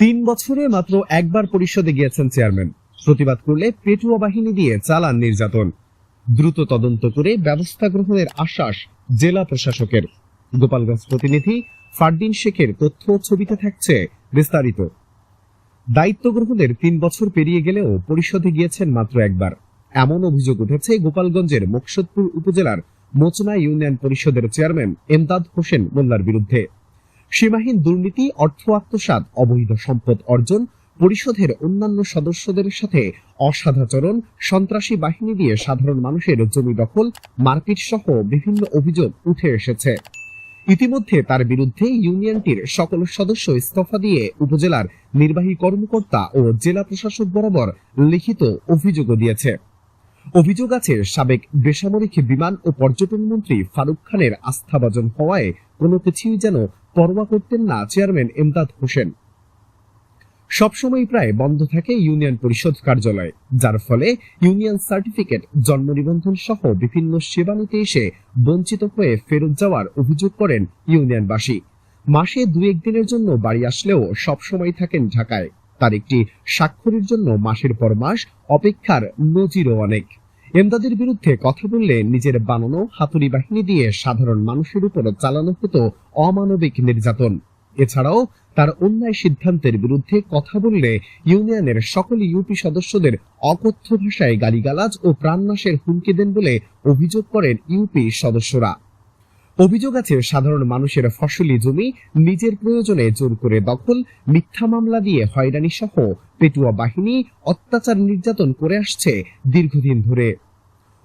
তিন বছরে মাত্র একবার পরিষদে গিয়েছেন চেয়ারম্যান। প্রতিবাদ করলে পেটুয়া বাহিনী দিয়ে চালান নির্যাতন। দ্রুত তদন্ত করে ব্যবস্থা গ্রহণের আশ্বাস জেলা প্রশাসকের। গোপালগঞ্জ প্রতিনিধি ফারদিন শেখের তথ্য ছবিতে থাকছে বিস্তারিত। দায়িত্ব গ্রহণের তিন বছর পেরিয়ে গেলেও পরিষদে গিয়েছেন মাত্র একবার। এমন অভিযোগ উঠেছে গোপালগঞ্জের মুকসদপুর উপজেলার মোচনা ইউনিয়ন পরিষদের চেয়ারম্যান এমদাদ হোসেন মোল্লার বিরুদ্ধে। সীমাহীন দুর্নীতি, অর্থ আত্মসাৎ, অবৈধ সম্পদ অর্জন, পরিষদের অন্যান্য সদস্যদের সাথে অসাধাচরণ, সন্ত্রাসী বাহিনী দিয়ে সাধারণ মানুষের জমি দখল মারপিট সহ বিভিন্ন অভিযোগ উঠে এসেছে। ইতিমধ্যে তার বিরুদ্ধে ইউনিয়নটির সকল সদস্য ইস্তফা দিয়ে উপজেলার নির্বাহী কর্মকর্তা ও জেলা প্রশাসক বরাবর লিখিত অভিযোগও দিয়েছে। অভিযোগ আছে, সাবেক বেসামরিক বিমান ও পর্যটন মন্ত্রী ফারুক খানের আস্থাভাজন হওয়ায় কোনো কিছুই যেন পরোয়া করতেন না চেয়ারম্যান এমদাদ হোসেন। সবসময় প্রায় বন্ধ থাকে ইউনিয়ন পরিষদ কার্যালয়, যার ফলে ইউনিয়ন সার্টিফিকেট, জন্ম নিবন্ধন সহ বিভিন্ন সেবা নিতে এসে বঞ্চিত হয়ে ফেরত যাওয়ার অভিযোগ করেন ইউনিয়নবাসী। মাসে দু একদিনের জন্য বাড়ি আসলেও সবসময় থাকেন ঢাকায়। তার একটি স্বাক্ষরের জন্য মাসের পর মাস অপেক্ষার নজিরও অনেক। এমদাদের বিরুদ্ধে কথা বললে নিজের বানানো হাতুড়ি বাহিনী দিয়ে সাধারণ মানুষের উপর চালানো হতো অমানবিক নির্যাতন। এছাড়াও তার অন্যায় সিদ্ধান্তের বিরুদ্ধে কথা বললে ইউনিয়নের সকল ইউপি সদস্যদের অকথ্য ভাষায় গালিগালাজ ও প্রাণনাশের হুমকি দেন বলে অভিযোগ করেন ইউপি সদস্যরা। অভিযোগ আছে, সাধারণ মানুষের ফসলি জমি নিজের প্রয়োজনে জোর করে দখল, মিথ্যা মামলা দিয়ে হয়রানি সহ পেটুয়া বাহিনী অত্যাচার নির্যাতন করে আসছে দীর্ঘদিন ধরে।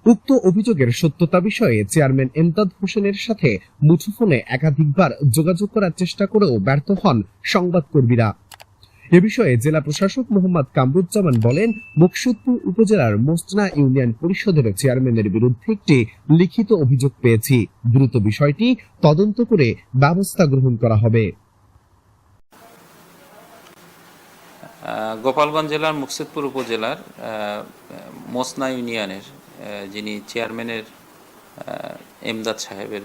উক্ত অভিযোগের সত্যতা বিষয়ে চেয়ারম্যান এমতাদ হোসেনের সাথে মুঠোফোনে একাধিকবার যোগাযোগ করার চেষ্টা করেও ব্যর্থ হন সংবাদকর্মীরা। এ বিষয়ে জেলা প্রশাসক মোহাম্মদ কামরুজ্জামান বলেন, মুকসুদপুর উপজেলার মোস্তনা ইউনিয়ন পরিষদের চেয়ারম্যানের বিরুদ্ধে একটি লিখিত অভিযোগ পেয়েছি। দ্রুত বিষয়টি তদন্ত করে ব্যবস্থা গ্রহণ করা হবে। গোপালগঞ্জ জেলার মুকসিদপুর উপজেলার মোসনা ইউনিয়নের যিনি চেয়ারম্যানের এমদাদ সাহেবের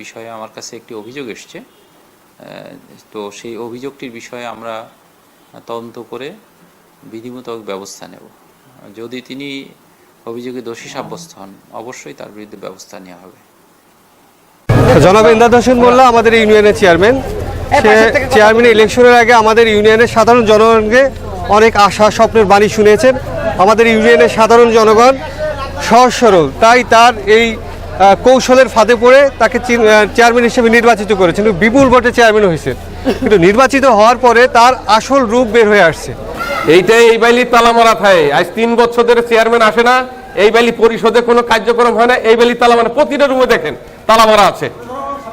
বিষয়ে আমার কাছে একটি অভিযোগ এসছে। তো সেই অভিযোগটির বিষয়ে আমরা তদন্ত করে বিধিমূলক ব্যবস্থা নেব। যদি তিনি অভিযোগে দোষী সাব্যস্ত হন অবশ্যই তার বিরুদ্ধে ব্যবস্থা নেওয়া হবে। জনাব ইমদাদ হোসেন মোল্লা আমাদের ইউনিয়নের চেয়ারম্যান। সে চেয়ারম্যান ইলেকশনের আগে আমাদের ইউনিয়নের সাধারণ জনগণকে অনেক আশা স্বপ্নের বাণী শুনিয়েছেন আমাদের ইউনিয়নের সাধারণ জনগণ সহজ সরল তাই তার এই কৌশলের ফাঁদে পড়ে তাকে চেয়ারম্যান হিসেবে নির্বাচিত করেছেন বিপুল ভোটে চেয়ারম্যান হয়েছে। কিন্তু নির্বাচিত হওয়ার পরে তার আসল রূপ বের হয়ে আসছে। এইটাই এই বাইলি তালামারা থাকে আজ তিন বছর ধরে চেয়ারম্যান আসে না। এই বাইলি পরিষদে কোনো কার্যক্রম হয় না। এই বাইলি তালা মারা প্রতিটা রুমে দেখেন তালামারা আছে।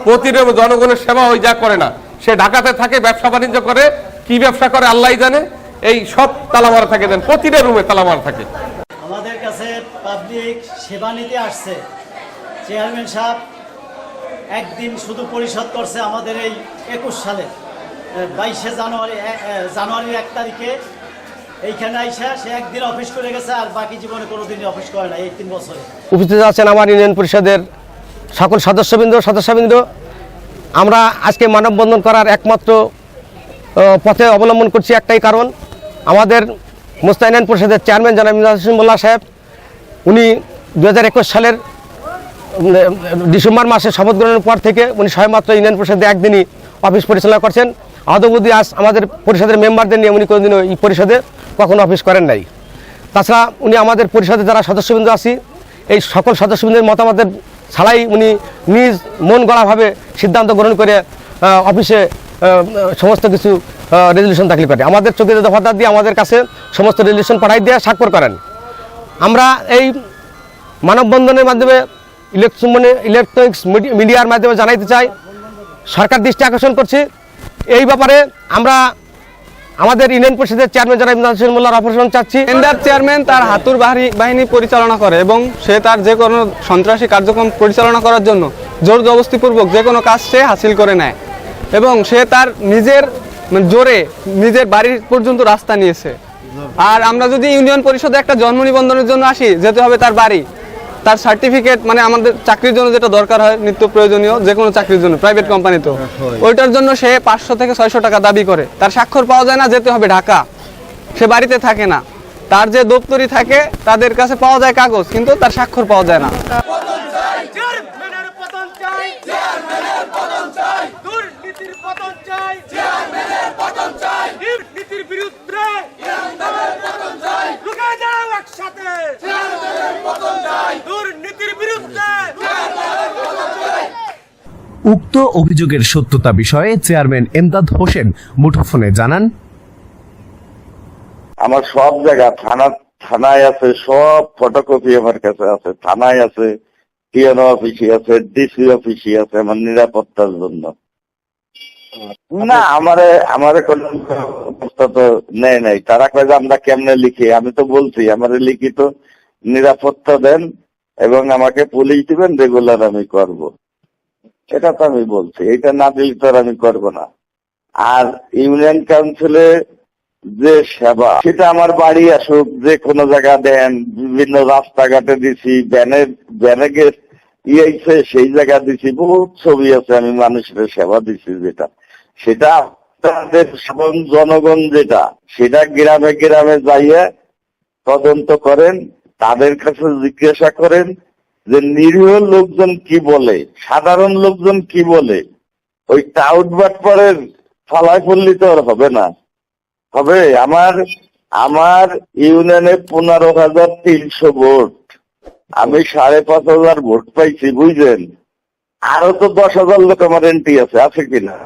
প্রতিটা জনগণের সেবা ওই যা করে না। সে ঢাকাতে থাকে ব্যবসা বাণিজ্য করে কি ব্যবসা করে আল্লাহ জানে। এই সব তালামারা থাকে দেন। প্রতিটা রুমে তালামারা থাকে। আমাদের কাছে পাবলিক সেবা নিতে আসছে। চেয়ারম্যান সাহেব একদিন শুধু পরিশোধ করছে আমাদের এই একুশ সালে। বাইশে জানুয়ারি জানুয়ারির এক তারিখে এইখানে আইসা সে একদিন অফিস করে গেছে আর বাকি জীবনে কোনোদিনই অফিস করে না এই তিন বছরে। উপস্থিত আছেন আমার ইউনিয়ন পরিষদের সকল সদস্যবৃন্দ সদস্যবৃন্দ। আমরা আজকে মানববন্ধন করার একমাত্র পথে অবলম্বন করছি একটাই কারণ। আমাদের মুস্তাইনায়ন পরিষদের চেয়ারম্যান জনাব মোল্লা সাহেব, উনি দুহাজার একুশ সালের ডিসেম্বর মাসে শপথ গ্রহণের পর থেকে উনি সবেমাত্র ইউনিয়ন পরিষদে একদিনই অফিস পরিচালনা করছেন। আদবুদ্দি আজ আমাদের পরিষদের মেম্বারদের নিয়ে উনি কোনোদিনও এই পরিষদে কখনো অফিস করেন নাই। তাছাড়া উনি আমাদের পরিষদে যারা সদস্যবৃন্দ আছি, এই সকল সদস্যবৃন্দের মতামতের ছাড়াই উনি নিজ মন গড়াভাবে সিদ্ধান্ত গ্রহণ করে অফিসে সমস্ত কিছু রেজলিউশন দাখিল করে। আমাদের চোখে দফাদার দিয়ে আমাদের কাছে সমস্ত রেজলিউশন পাঠাই দিয়ে স্বাক্ষর করেন। আমরা এই মানববন্ধনের মাধ্যমে ইলেকট্রন মানে ইলেকট্রনিক্স মিডিয়ার মাধ্যমে জানাইতে চাই। সরকার দৃষ্টি আকর্ষণ করছি। এই ব্যাপারে আমরা আমাদের ইউনিয়ন পরিষদের চেয়ারম্যান যারা ইমদাদ মোল্লার অপারেশন চাচ্ছি। টেন্ডার চেয়ারম্যান তার হাতুর বাহিনী পরিচালনা করে এবং সে তার যে কোনো সন্ত্রাসী কার্যক্রম পরিচালনা করার জন্য জোর জবস্তিপূর্বক যে কোনো কাজ সে হাসিল করে নেয় এবং সে তার নিজের মানে জোরে নিজের বাড়ির পর্যন্ত রাস্তা নিয়েছে। আর আমরা যদি ইউনিয়ন পরিষদে একটা জন্ম নিবন্ধনের জন্য আসি, যেতে হবে তার বাড়ি। তার সার্টিফিকেট মানে আমাদের চাকরির জন্য যেটা দরকার হয় নিত্য প্রয়োজনীয় যে কোনো চাকরির জন্য প্রাইভেট কোম্পানিতেও ওইটার জন্য সে পাঁচশো থেকে ছয়শো টাকা দাবি করে। তার স্বাক্ষর পাওয়া যায় না যেতে হবে ঢাকা। সে বাড়িতে থাকে না। তার যে দপ্তরি থাকে তাদের কাছে পাওয়া যায় কাগজ কিন্তু তার স্বাক্ষর পাওয়া যায় না চেয়ারম্যানের পতন চাই চেয়ারম্যানের পতন চাই দুর্নীতির পতন চাই চেয়ারম্যানের পতন চাই দুর্নীতির বিরুদ্ধে ইমানদারের পতন চাই লুকে যাও একসাথে চেয়ারম্যানের পতন চাই দুর্নীতির বিরুদ্ধে উক্ত অভিযোগের সত্যতা বিষয়ে চেয়ারম্যান এমদাদ হোসেন মুঠোফোনে জানান। আমার সব জায়গা থানা থানায় আছে সব ফটোকপি আমার কাছে আছে। থানায় আছে টিএনও অফিসে আছে ডিসি অফিসে আছে আমার নিরাপত্তার জন্য। না আমারে আমারে কোন অবস্থা তো নেয় নাই। তারা কয় যে আমরা কেমনে লিখি? আমি তো বলছি আমারে লিখিত নিরাপত্তা দেন এবং আমাকে পুলিশ দিবেন রেগুলার আমি করব। এটা তো আমি বলছি, এটা না দিলে তো আমি করব না। আর ইউনিয়ন কাউন্সিলে যে সেবা, সেটা আমার বাড়ি আসুক, যে কোনো জায়গা দেন, বিভিন্ন রাস্তাঘাটে দিছি ব্যানের ব্যানে ইয়েছে সেই জায়গা দিছি, বহুত ছবি আছে, আমি মানুষের সেবা দিছি যেটা। সেটা আপনাদের সাধারণ জনগণ যেটা, সেটা গ্রামে গ্রামে যাইয়ে তদন্ত করেন, তাদের কাছে জিজ্ঞাসা করেন যে নিরীহ লোকজন কি বলে, সাধারণ লোকজন কি বলে, ওই টাউট বাটপারের ফালায় পড়লি তো আর হবে না। হবে আমার আমার ইউনিয়নে পনেরো হাজার তিনশো ভোট। আমি সাড়ে পাঁচ হাজার ভোট পাইছি, বুঝলেন? আরও তো দশ হাজার লোক আমার এন্ট্রি আছে আছে কিনা?